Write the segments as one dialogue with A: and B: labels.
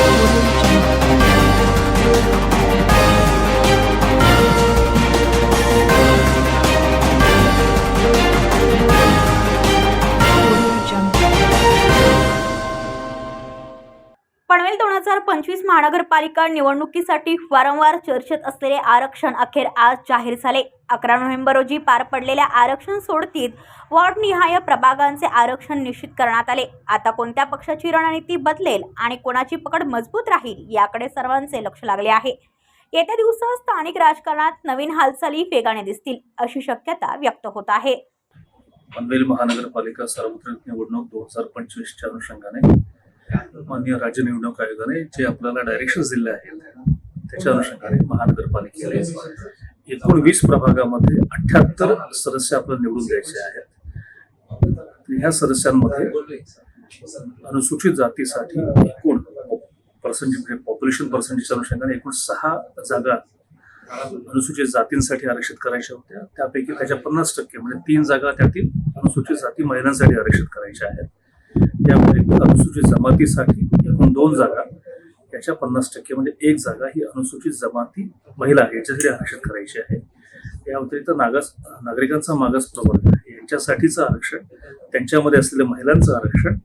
A: पनवेल दोन हजार पंचवीस महानगरपालिका निवडणुकीसाठी वारंवार चर्चेत असलेले आरक्षण अखेर आज जाहीर झाले. अकरा नोव्हेंबर रोजी पार पडलेल्या आरक्षण सोडतीत वॉर्डनिहाय प्रभागांचे आरक्षण निश्चित करण्यात आले. आता कोणत्या पक्षाची रणनीती बदलेल आणि कोणाची पकड मजबूत राहील याकडे सर्वांचे लक्ष लागले आहे. येत्या दिवसात स्थानिक राजकारणात नवीन हालचाली वेगाने दिसतील अशी शक्यता व्यक्त होत आहे.
B: पनवेल महानगरपालिका सार्वत्रिक निवडणूक दोन हजार पंचवीसच्या अनुषंगाने माननीय राज्य निवडणूक आयोगाने जे आपल्याला डायरेक्शन दिले आहेत त्याच्या अनुषंगाने महानगरपालिकेने एकूण वीस प्रभागामध्ये अठ्याहत्तर सदस्य आपल्याला निवडून द्यायचे आहेत. ह्या सदस्यांमध्ये अनुसूचित जातीसाठी एकूण पर्सेंटेज म्हणजे पॉप्युलेशन पर्सेंटेजच्या अनुषंगाने एकूण सहा जागा अनुसूचित जातींसाठी आरक्षित करायच्या होत्या. त्यापैकी त्याच्या पन्नास टक्के म्हणजे तीन जागा त्यातील अनुसूचित जाती महिलांसाठी आरक्षित करायच्या आहेत. त्यामध्ये अनुसूचित जमातीसाठी एकूण दोन जागा याच्या पन्नास टक्के म्हणजे एक जागा ही अनुसूचित जमाती महिला याच्यासाठी आरक्षण करायची आहे. या व्यतिरिक्त नागास नागरिकांचा मागास प्रवर्ग यांच्यासाठीचं आरक्षण त्यांच्यामध्ये असलेल्या महिलांचं आरक्षण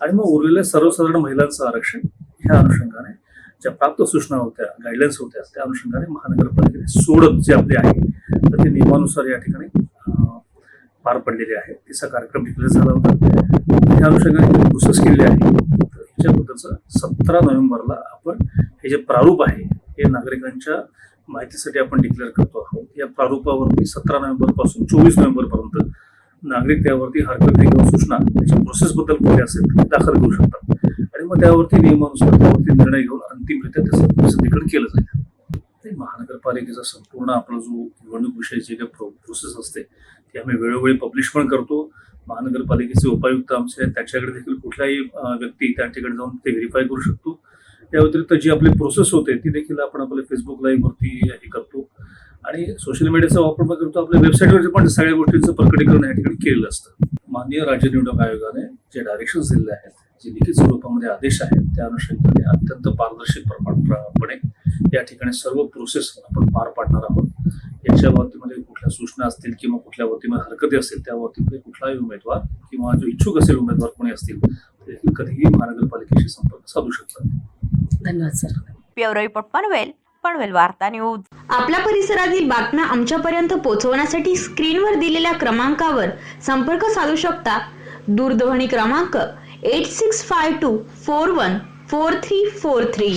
B: आणि मग उरलेल्या सर्वसाधारण महिलांचं आरक्षण ह्या अनुषंगाने ज्या प्राप्त सूचना होत्या गाईडलाईन्स होत्या त्या अनुषंगाने महानगरपालिकेने सोडत जे आपले आहे तर ते नियमानुसार या ठिकाणी पार पडलेले आहे तिचा कार्यक्रम डिक्लेअर झाला होता. त्या अनुषंगाने प्रोसेस केलेली आहे. तर ह्याच्याबद्दलचं सतरा नोव्हेंबरला आपण हे जे प्रारूप आहे हे नागरिकांच्या माहितीसाठी आपण डिक्लेअर करतो आहोत. या प्रारूपावरती सतरा नोव्हेंबरपासून चोवीस नोव्हेंबरपर्यंत नागरिक त्यावरती हरकत किंवा सूचना त्याच्या प्रोसेसबद्दल कुठे असेल ते दाखल करू शकतात. आणि मग त्यावरती नियमानुसार त्यावरती निर्णय घेऊन अंतिमरित्या त्याचं प्रसिद्धीकरण केलं जाईल. ते महानगरपालिकेचा संपूर्ण आपला जो निवडणूक विषयी जे काही प्रो प्रोसेस असते ती आम्ही वेळोवेळी पब्लिश पण करतो. महानगरपालिकेचे उपायुक्त आमचे आहेत त्याच्याकडे देखील कुठलाही व्यक्ती त्या ठिकाणी जाऊन ते व्हेरीफाय करू शकतो. त्या व्यतिरिक्त जी आपली प्रोसेस होते ती देखील आपण आपल्या फेसबुक लाईव्हवरती हे करतो. आणि सोशल मीडियाचा वापर पण करतो. आपल्या वेबसाईटवरती पण सगळ्या गोष्टींचं प्रकटीकरण या ठिकाणी केलेलं असतं. माननीय राज्य निवडणूक आयोगाने जे डायरेक्शन दिलेले आहेत जे लिखित स्वरूपामध्ये आदेश आहेत त्या अनुषंगाने अत्यंत पारदर्शक पारदर्शकपणे या ठिकाणी सर्व प्रोसेस आपण पार पाडणार आहोत. याच्या बाबतीमध्ये कुठल्या सूचना असतील किंवा कुठल्या बाबतीमध्ये हरकती असतील त्या बाबतीमध्ये कुठलाही उमेदवार किंवा जो इच्छुक असेल उमेदवार कोणी असतील ते देखील कधीही महानगरपालिकेशी संपर्क साधू शकतात.
C: धन्यवाद sir.
A: Bureau report Panvel. Panvel वार्ता न्यूज.
D: आपल्या परिसरातील बातम्या आमच्यापर्यंत पोहोचवण्यासाठी स्क्रीनवर दिलेल्या क्रमांकावर संपर्क साधू शकता. दूरध्वनी क्रमांक eight six five two four one four three four three